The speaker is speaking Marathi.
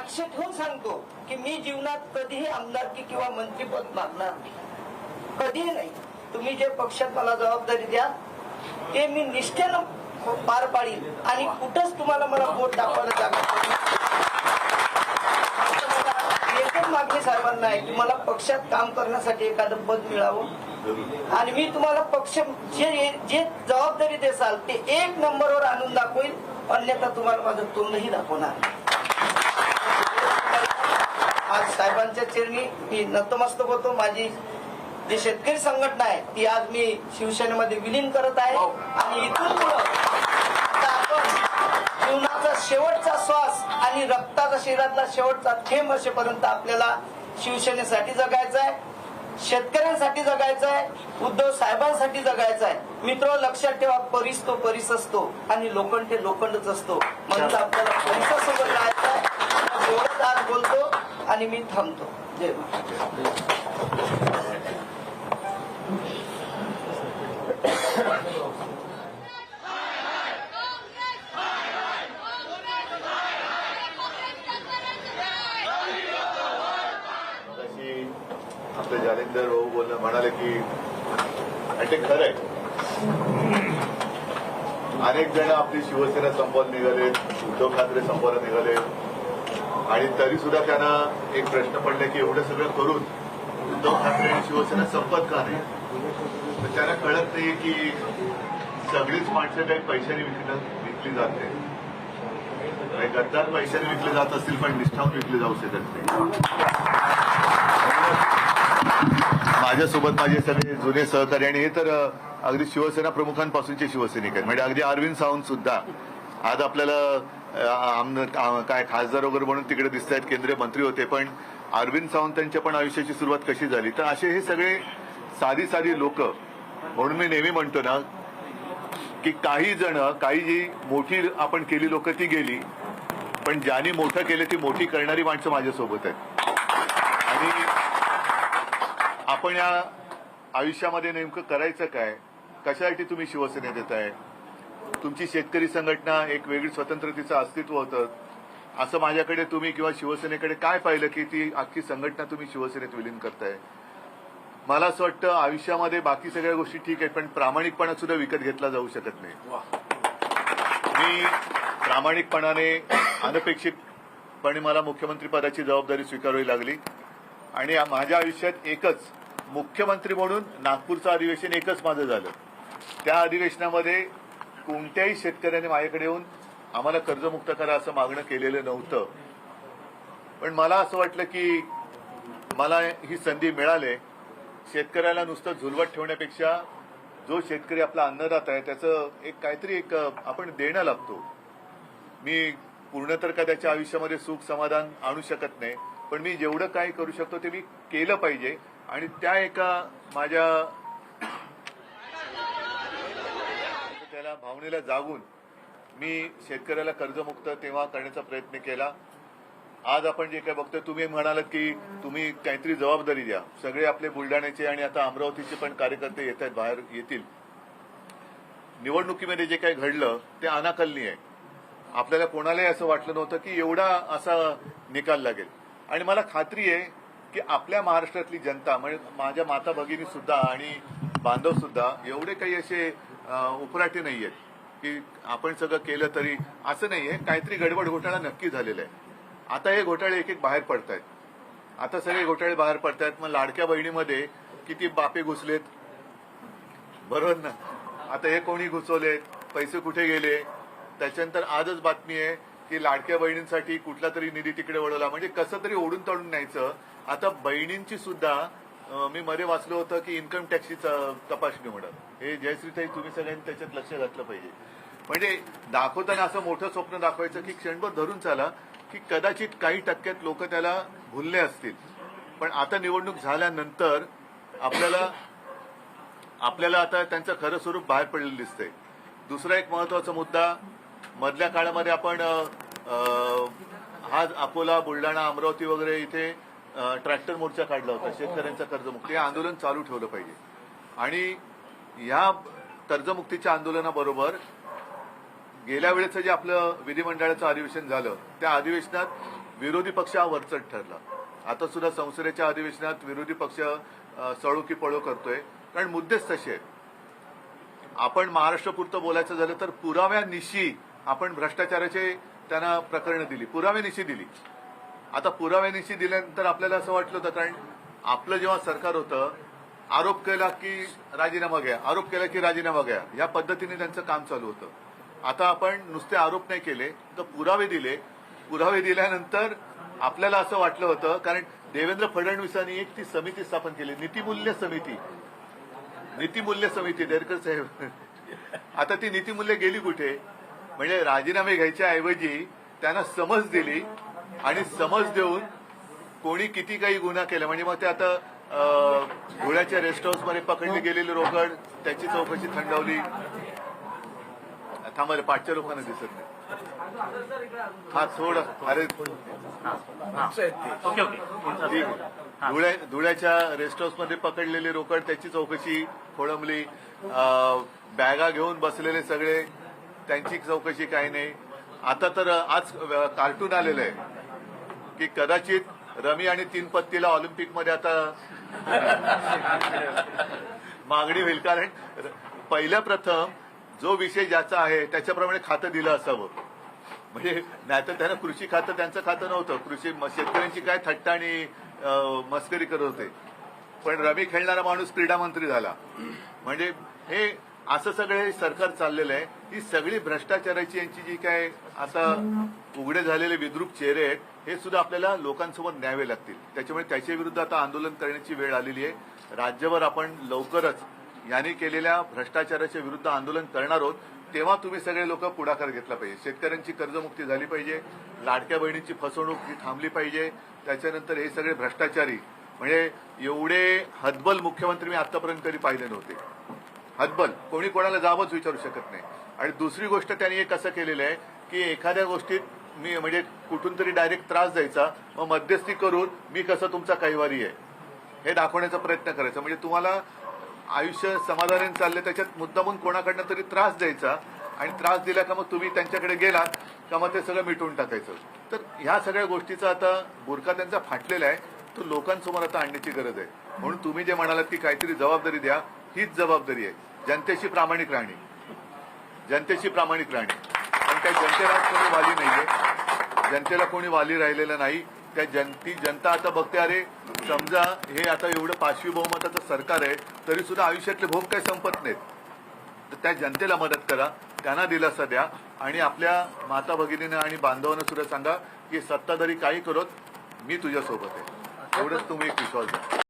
साक्ष ठेवून सांगतो की मी जीवनात कधीही आमदारकी किंवा मंत्रीपद मागणार नाही. कधीही नाही. तुम्ही जे पक्षात मला जबाबदारी द्या ते मी निष्ठेनं पार पाडील आणि कुठंच तुम्हाला मला बोट दाखवायला जागा मागणी साहेबांना आहे की मला पक्षात काम करण्यासाठी एखादं पद मिळावं. आणि मी तुम्हाला पक्ष जे जे जबाबदारी देसाल ते एक नंबरवर आणून दाखवेल. अन्यथा तुम्हाला माझं तोंडही दाखवणार साहेबांच्या चरणी मी नतमस्तक होतो माझी जी शेतकरी संघटना आहे ती आज मी शिवसेनेमध्ये विलीन करत आहे. आणि इथून पुढं आपण जीवनाचा शेवटचा श्वास आणि रक्ताचा शरीरातला शेवटचा थेंब असेपर्यंत आपल्याला शिवसेनेसाठी जगायचं आहे शेतकऱ्यांसाठी जगायचं आहे उद्धव साहेबांसाठी जगायचं आहे मित्र लक्षात ठेवा परीस तो परीस असतो आणि लोखंड ते लोखंडच असतो. म्हणून आपल्याला परिसासोबत राहायचं आहे आणि मी थांबतो. जय आपले जालिंदर भाऊ बोलणं म्हणाले की आणि ते खरं आहे. अनेक जण आपली शिवसेना संपवत निघाले उद्धव ठाकरे संपवायला निघाले आणि तरी सुद्धा त्यांना एक प्रश्न पडला की एवढं सगळं करून उद्धव ठाकरे आणि शिवसेना संपत का नाही? तर त्यांना कळत नाही की सगळीच माणसं काही पैशाने विकली जाते काही गद्दार पैशाने विकले जात असतील पण निष्ठावून विकले जाऊ शकत नाही माझ्यासोबत माझे सगळे जुने सहकारी आणि हे तर अगदी शिवसेना प्रमुखांपासूनचे शिवसैनिक आहेत. म्हणजे अगदी अरविंद सावंत सुद्धा. आज आपल्याला आमदार काय खासदार वगैरे म्हणून तिकडे दिसत आहेत केंद्रीय मंत्री होते पण अरविंद सावंतांच्या पण आयुष्याची सुरुवात कशी झाली? तर असे हे सगळे साधी साधी लोक म्हणून मी नेहमी म्हणतो ना की काही जण काही जी मोठी आपण केली लोक ती गेली पण ज्यांनी मोठं केलं ती मोठी करणारी माणसं माझ्यासोबत आहेत. आणि आपण या आयुष्यामध्ये नेमकं करायचं काय? कशासाठी तुम्ही शिवसेनेत येत आहे तुमची शेतकरी संघटना एक वेगळी स्वतंत्रतेचं अस्तित्व होतं. असं माझ्याकडे तुम्ही किंवा शिवसेनेकडे काय पाहिलं की ती अख्खी संघटना तुम्ही शिवसेनेत विलीन करताय? मला असं वाटतं आयुष्यामध्ये बाकी सगळ्या गोष्टी ठीक आहेत पण प्रामाणिकपणा सुद्धा विकत घेतला जाऊ शकत नाही. मी प्रामाणिकपणाने अनपेक्षितपणे मला मुख्यमंत्री पदाची जबाबदारी स्वीकारावी लागली. आणि माझ्या आयुष्यात एकच मुख्यमंत्री म्हणून नागपूरचं अधिवेशन एकच माझं झालं. त्या अधिवेशनामध्ये कोणत्याही शेतकऱ्याने माझ्याकडे येऊन आम्हाला कर्जमुक्त करा असं मागणं केलेलं नव्हतं. पण मला असं वाटलं की मला ही संधी मिळाली. शेतकऱ्याला नुसतं झुलवत ठेवण्यापेक्षा जो शेतकरी आपला अन्नदाता आहे त्याचं एक काहीतरी एक आपण देणं लागतो. मी पूर्ण तर का त्याच्या आयुष्यामध्ये सुख समाधान आणू शकत नाही पण मी जेवढं काही करू शकतो ते मी केलं पाहिजे. आणि त्या एका माझ्या त्याला भावनेला जागून मी शेतकऱ्याला कर्जमुक्त तेव्हा करण्याचा प्रयत्न केला. आज आपण जे काय बघतोय तुम्ही म्हणालात की तुम्ही काहीतरी जबाबदारी द्या. सगळे आपले बुलढाण्याचे आणि आता अमरावतीचे पण कार्यकर्ते येत आहेत बाहेर येतील. निवडणुकीमध्ये जे काही घडलं ते अनाकलनीय आहे. आपल्याला कोणालाही असं वाटलं नव्हतं की एवढा असा निकाल लागेल. आणि मला खात्री आहे की आपल्या महाराष्ट्रातली जनता म्हणजे माझ्या माता भगिनी सुद्धा आणि बांधव सुद्धा एवढे काही असे उपराटे नाही आहेत की आपण सगळं केलं तरी असं नाहीये. काहीतरी गडबड घोटाळा नक्की झालेला आहे. आता हे घोटाळे एक एक बाहेर पडतायत. आता सगळे घोटाळे बाहेर पडतायत. मग लाडक्या बहिणीमध्ये किती बापे घुसलेत? बरोबर ना? आता हे कोणी घुसवलेत? पैसे कुठे गेले? त्याच्यानंतर आजच बातमी आहे की लाडक्या बहिणींसाठी कुठला तरी निधी तिकडे वळवला. म्हणजे कसं तरी ओढून तळून न्यायचं. आता बहिणींची सुद्धा मी मध्ये वाचलं होतं की इन्कम टॅक्सची च- तपासणी होणार. हे जयश्रीताई तुम्ही सगळ्यांनी त्याच्यात लक्ष घातलं पाहिजे. म्हणजे दाखवताना असं मोठं स्वप्न दाखवायचं की क्षणभर धरून चाला की कदाचित काही टक्क्यात लोक त्याला भुलले असतील. पण आता निवडणूक झाल्यानंतर आपल्याला आपल्याला आता त्यांचं खरं स्वरूप बाहेर पडलेलं दिसतंय. दुसरा एक महत्त्वाचा मुद्दा मधल्या काळामध्ये आपण हा अकोला बुलढाणा अमरावती वगैरे इथे ट्रॅक्टर मोर्चा काढला होता. शेतकऱ्यांचा कर्जमुक्ती. हे आंदोलन चालू ठेवलं पाहिजे. आणि या कर्जमुक्तीच्या आंदोलनाबरोबर गेल्या वेळेचं जे आपलं विधिमंडळाचं अधिवेशन झालं त्या अधिवेशनात विरोधी पक्ष हा वरचढ ठरला. आता सुद्धा संसदेच्या अधिवेशनात विरोधी पक्ष सळू की पळो करतोय. कारण मुद्देच तसे आहेत. आपण महाराष्ट्रपुरतं बोलायचं झालं तर पुराव्यानिशी आपण भ्रष्टाचाराचे त्यांना प्रकरणं दिली. पुराव्यानिशी दिली. आता पुराव्यानिशी दिल्यानंतर आपल्याला असं वाटलं होतं कारण आपलं जेव्हा सरकार होतं आरोप केला की राजीनामा घ्या आरोप केला की राजीनामा घ्या या पद्धतीने त्यांचं काम चालू होतं. आता आपण नुसते आरोप नाही केले तर पुरावे दिले. पुरावे दिल्यानंतर आपल्याला असं वाटलं होतं कारण देवेंद्र फडणवीसांनी एक ती समिती स्थापन केली नीतिमूल्य समिती. नीतिमूल्य समिती देरकर साहेब. आता ती नीतिमूल्य गेली कुठे? म्हणजे राजीनामे घ्यायच्या ऐवजी त्यांना समज दिली आणि समज देऊन कोणी किती काही गुन्हा केला. म्हणजे मग ते आता धुळ्याच्या रेस्ट हाऊसमध्ये पकडली गेलेली रोकड त्याची चौकशी थंडावली. थांबा रे, पाठच्या लोकांना दिसत नाही. हा थोडं अरे. Okay okay. धुळ्याच्या रेस्ट हाऊसमध्ये पकडलेली रोकड त्याची चौकशी खोळंबली. बॅगा घेऊन बसलेले सगळे त्यांची चौकशी काही नाही. आता तर आज कार्टून आलेलं आहे. की कदाचित रमी आणि तीन पत्तीला ऑलिम्पिकमध्ये आता मागणी होईल. कारण पहिल्या प्रथम जो विषय ज्याचा आहे त्याच्याप्रमाणे खातं दिलं असावं. म्हणजे नाहीतर त्यांना कृषी खातं त्यांचं खातं नव्हतं. कृषी शेतकऱ्यांची काय थट्टा आणि मस्करी करत होते. पण रमी खेळणारा माणूस क्रीडा मंत्री झाला. म्हणजे हे असं सगळे सरकार चाललेलं आहे. ही सगळी भ्रष्टाचाराची यांची जी काय आता उघडे झालेले विद्रूप चेहरे आहेत हे सुद्धा आपल्याला लोकांसमोर न्यावे लागतील. त्याच्यामुळे त्याच्याविरुद्ध आता आंदोलन करण्याची वेळ आलेली आहे. राज्यभर आपण लवकरच यांनी केलेल्या भ्रष्टाचाराच्या विरुद्ध आंदोलन करणार आहोत. तेव्हा तुम्ही सगळे लोक पुढाकार घेतला पाहिजे. शेतकऱ्यांची कर्जमुक्ती झाली पाहिजे. लाडक्या बहिणींची फसवणूक ही थांबली पाहिजे. त्याच्यानंतर हे सगळे भ्रष्टाचारी. म्हणजे एवढे हतबल मुख्यमंत्री मी आतापर्यंत कधी पाहिले नव्हते. हतबल. कोणी कोणाला जावंच विचारू शकत नाही. आणि दुसरी गोष्ट त्यांनी एक कसं केलेलं आहे की एखाद्या गोष्टीत मी म्हणजे कुठून तरी डायरेक्ट त्रास द्यायचा. मग मध्यस्थी करून मी कसं तुमचा कैवारी आहे. हे दाखवण्याचा प्रयत्न करायचा. म्हणजे तुम्हाला आयुष्य समाधानाने चालले त्याच्यात मुद्दामून कोणाकडनं तरी त्रास द्यायचा. आणि त्रास दिला का मग तुम्ही त्यांच्याकडे गेलात का मग ते सगळं मिटवून टाकायचं. तर ह्या सगळ्या गोष्टीचा आता बुरका त्यांचा फाटलेला आहे. तो लोकांसमोर आता आणण्याची गरज आहे. म्हणून तुम्ही जे म्हणालात की काहीतरी जबाबदारी द्या हीच जबाबदारी आहे. जनतेशी प्रामाणिक राहणे. जनतेशी प्रामाणिक राहणे. काही जनतेला कोणी वाली नाहीये. जनतेला कोणी वाली राहिलेलं नाही. त्या जनती जनता आता बघते अरे समजा हे आता एवढं पाचवी बहुमताचं सरकार आहे तरी सुद्धा आयुष्यातले भोग काही संपत नाहीत. तर त्या जनतेला मदत करा त्यांना दिलासा द्या आणि आपल्या माता भगिनीनं आणि बांधवांना सुद्धा सांगा की सत्ताधारी काही करत मी तुझ्यासोबत आहे. एवढंच तुम्ही एक विश्वास द्या.